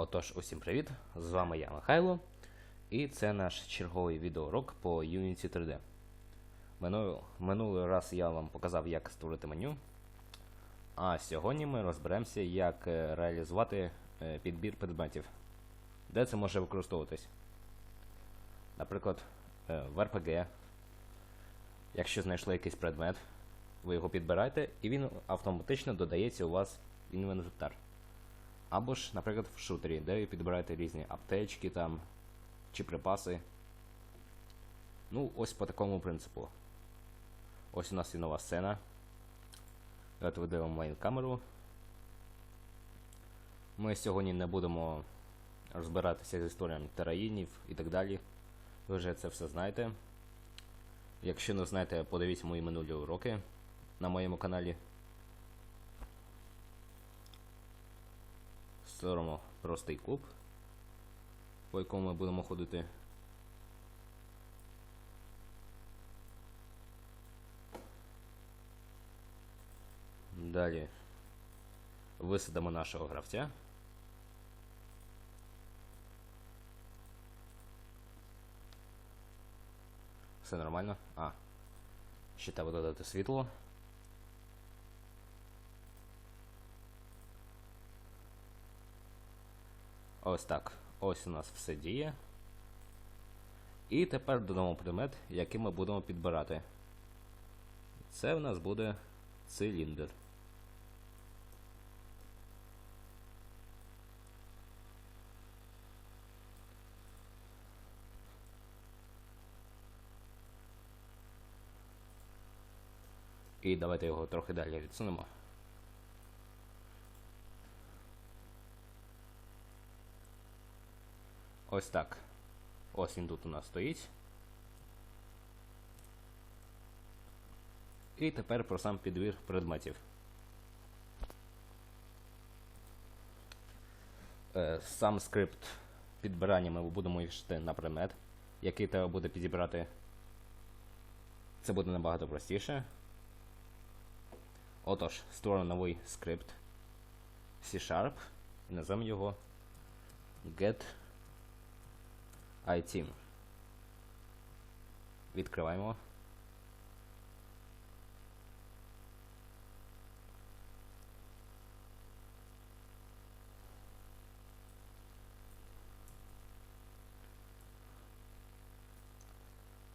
Отож, усім привіт! З вами я Михайло, і це наш черговий відеоурок по Unity 3D. Минулий, раз я вам показав, як створити меню. А сьогодні ми розберемося, як е, реалізувати е, підбір предметів. Де це може використовуватись? Наприклад, е, в RPG. Якщо знайшли якийсь предмет, ви його підбираєте, і він автоматично додається у вас інвентар. Або ж, наприклад, в шутері, де ви підбираєте різні аптечки там чи припаси. Ну, ось по такому принципу. Ось у нас є нова сцена. Давайте видивимо мейн камеру. Ми сьогодні не будемо розбиратися з історіями тераїнів і так далі. Ви вже це все знаєте. Якщо не знаєте, подивіться мої минулі уроки на моєму каналі. Створимо простий куб, по якому ми будемо ходити. Далі висадимо нашого гравця. Все нормально. А. Ще треба додати світло. Ось так. Ось у нас все діє. І тепер додамо предмет, який ми будемо підбирати. Це в нас буде циліндр. І давайте його трохи далі відсунемо. Ось так. Ось він тут у нас стоїть. І тепер про сам підбір предметів. Е, Сам скрипт підбирання ми будемо вішати на предмет, який треба буде підібрати. Це буде набагато простіше. Отож, створимо новий скрипт C-Sharp і назвемо його get iTeam. Відкриваємо.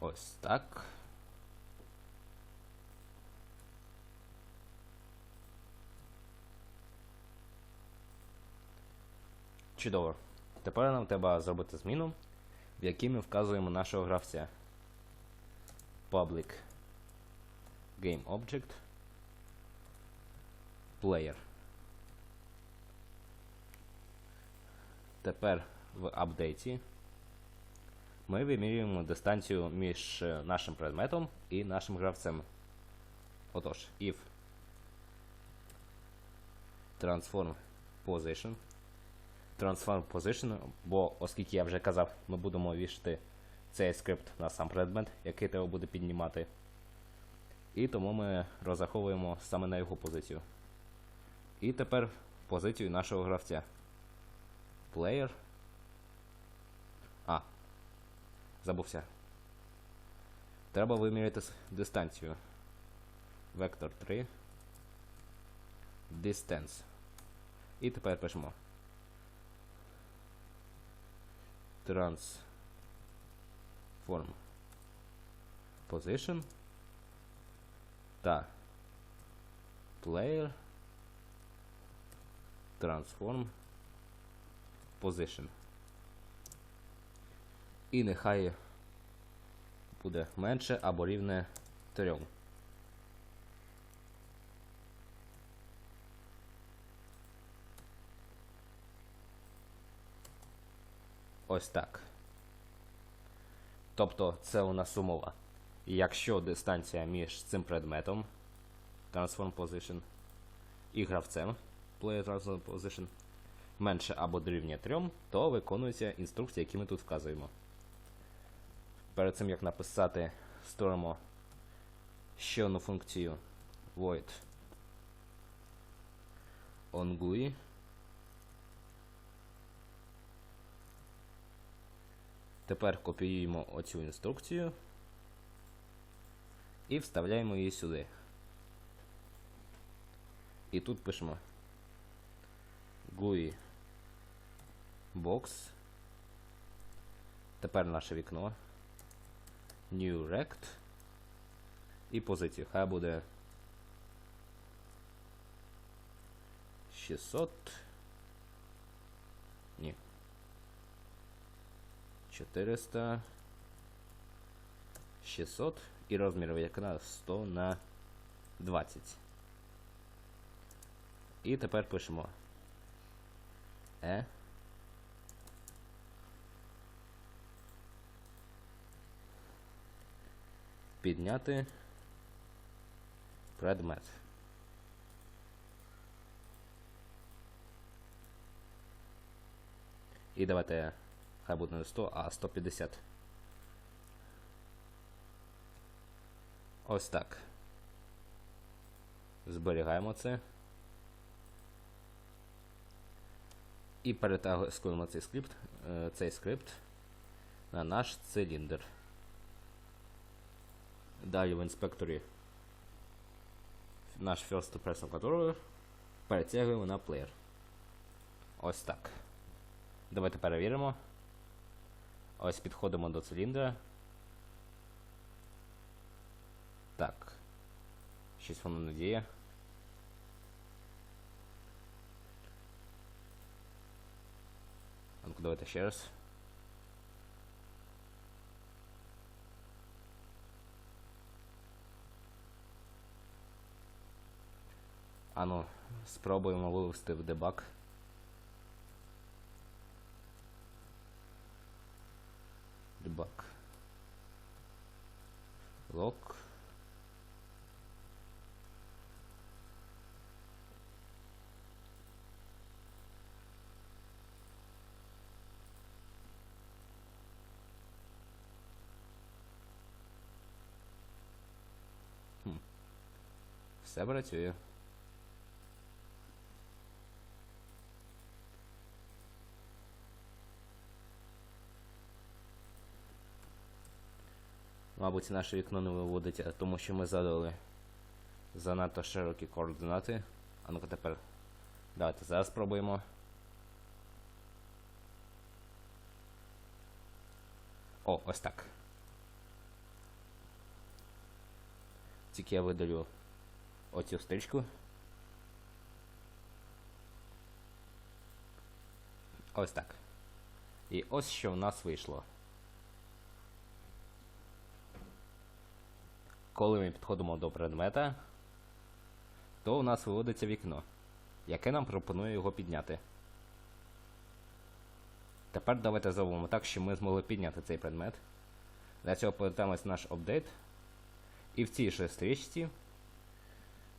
Ось так. Чудово. Тепер нам треба зробити зміну в якій ми вказуємо нашого гравця. Public Game Object Player. Тепер в апдейті ми вимірюємо дистанцію між нашим предметом і нашим гравцем. Отож, if transform position Transform Position, бо, оскільки я вже казав, ми будемо вішати цей скрипт на сам предмет, який треба буде піднімати. І тому ми розраховуємо саме на його позицію. І тепер позицію нашого гравця. Player. А. Забувся. Треба виміряти дистанцію. Вектор 3. Distance. І тепер пишемо. Transform position та player transform position. І нехай буде менше або рівне 3. Ось так. Тобто це у нас умова. Якщо дистанція між цим предметом Transform Position і гравцем Player Transform Position менше або дорівнює 3, то виконуються інструкції, які ми тут вказуємо. Перед цим як написати, створимо ще одну функцію void on Тепер копіюємо оцю інструкцію і вставляємо її сюди. І тут пишемо GUI box. Тепер наше вікно. New Rect. І позицію. Хай буде 600. 400. 600 і розмір вікна 100 на 20. І тепер пишемо E. Підняти предмет. І давайте хай буде не 100, а 150. Ось так. Зберігаємо це. І перетягуємо цей скрипт, е, цей скрипт на наш циліндр. Далі в інспекторі наш First Person Controller перетягуємо на плеєр. Ось так. Давайте перевіримо. Ось підходимо до циліндра. Так. Щось воно не діє. А ну-ка, давайте ще раз. Ану, спробуємо вивести в дебаг. Дебаг. Лок. Все працює. Мабуть, наше вікно не виводиться, тому що ми задали занадто широкі координати. А ну-ка тепер. Давайте зараз спробуємо. О, ось так. Тільки я видалю оцю стрічку. Ось так. І ось що в нас вийшло. Коли ми підходимо до предмета, то у нас виводиться вікно, яке нам пропонує його підняти. Тепер давайте зробимо так, щоб ми змогли підняти цей предмет. Для цього повертаємось наш апдейт. І в цій же стрічці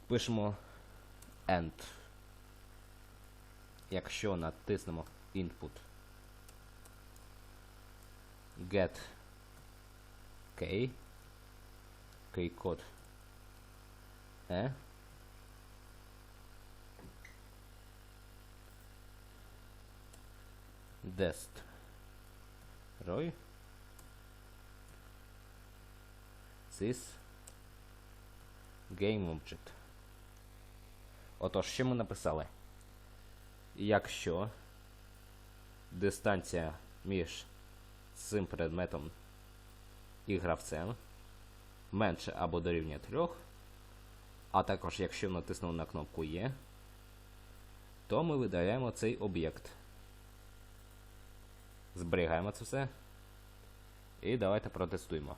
пишемо End. Якщо натиснемо Input. Get Key. Код E. Dest. Roy. This Game Object. Отож, що ми написали? Якщо дистанція між цим предметом і гравцем менше або дорівнює 3, а також якщо натиснув на кнопку Є, то ми видаляємо цей об'єкт. Зберігаємо це все. І давайте протестуємо.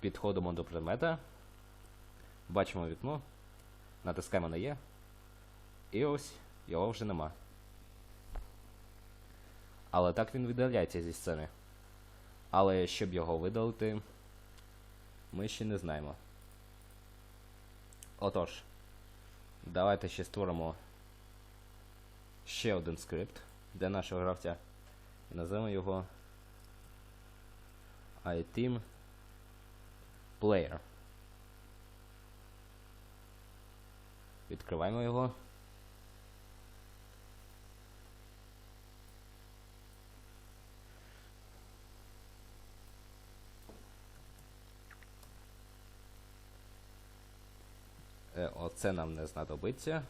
Підходимо до предмета. Бачимо вікно. Натискаємо на Є. І ось його вже нема. Але так він видаляється зі сцени. Але щоб його видалити, ми ще не знаємо. Отож, давайте ще створимо ще один скрипт для нашого гравця. І назвемо його iTeam Player. Відкриваємо його. Е, Оце нам не знадобиться.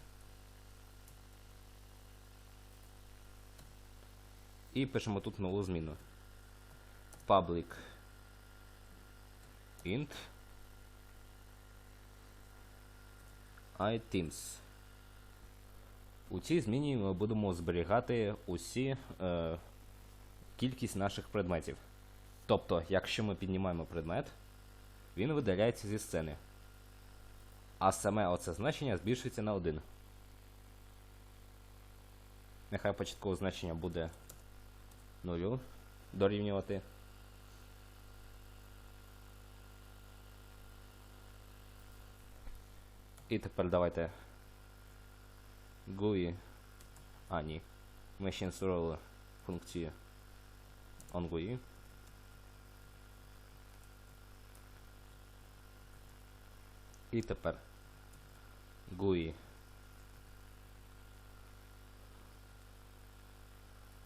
І пишемо тут нову зміну. Public int items. У цій зміні ми будемо зберігати усі е, кількість наших предметів. Тобто, якщо ми піднімаємо предмет, він видаляється зі сцени. А саме оце значення збільшується на 1. Нехай початкове значення буде 0 дорівнювати. І тепер давайте GUI. А, ні. Ми ще створили функцію onGUI. І тепер GUI.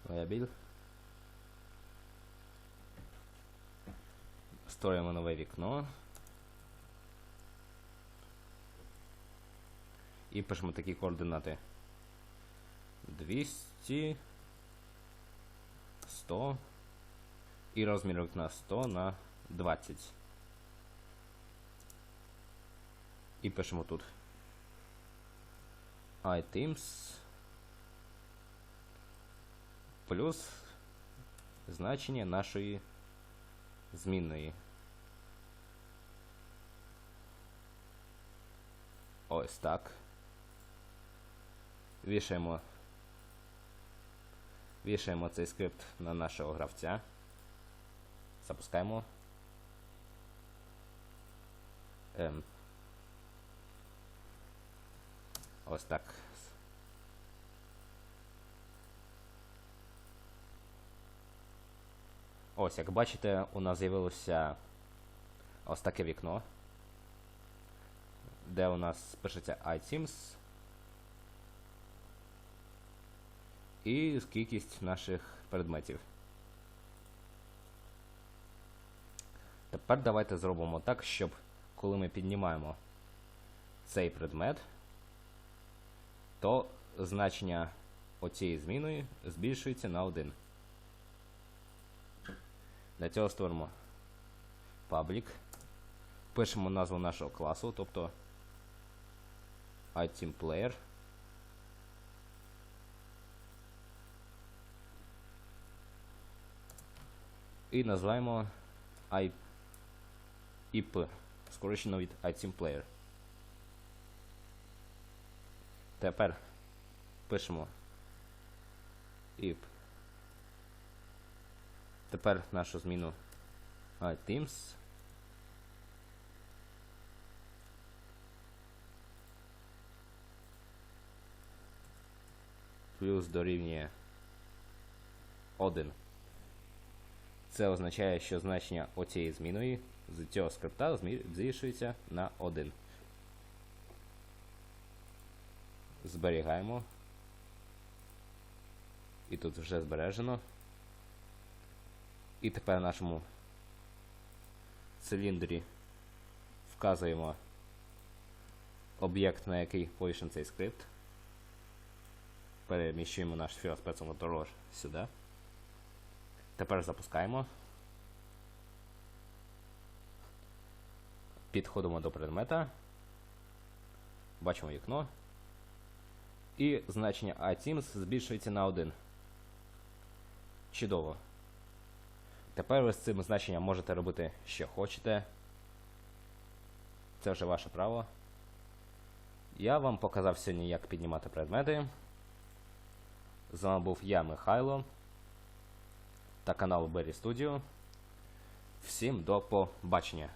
Label. Створюємо нове вікно. І пишемо такі координати. 200, 100 і розмір вікна 100 на 20. І пишемо тут items плюс значення нашої змінної. Ось так. Вішаємо Вішаємо цей скрипт на нашого гравця. Запускаємо. Ем. Ось так. Ось, як бачите, у нас з'явилося ось таке вікно, де у нас пишеться iTeams і кількість наших предметів. Тепер давайте зробимо так, щоб коли ми піднімаємо цей предмет, то значення оцієї зміни збільшується на 1. Для цього створимо public, пишемо назву нашого класу, тобто iTeamPlayer. І називаємо IP, скорочено від iTeamPlayer. Тепер пишемо if. Тепер нашу зміну iTeams. Плюс дорівнює 1. Це означає, що значення оцієї зміною з цього скрипта збільшується на 1. Зберігаємо. І тут вже збережено. І тепер в нашому циліндрі вказуємо об'єкт, на який повішен цей скрипт. Переміщуємо наш філ сюди. Тепер запускаємо. Підходимо до предмета. Бачимо вікно. І значення iTeams збільшується на 1. Чудово. Тепер ви з цим значенням можете робити, що хочете. Це вже ваше право. Я вам показав сьогодні, як піднімати предмети. З вами був я, Михайло та канал Berry Studio. Всім до побачення!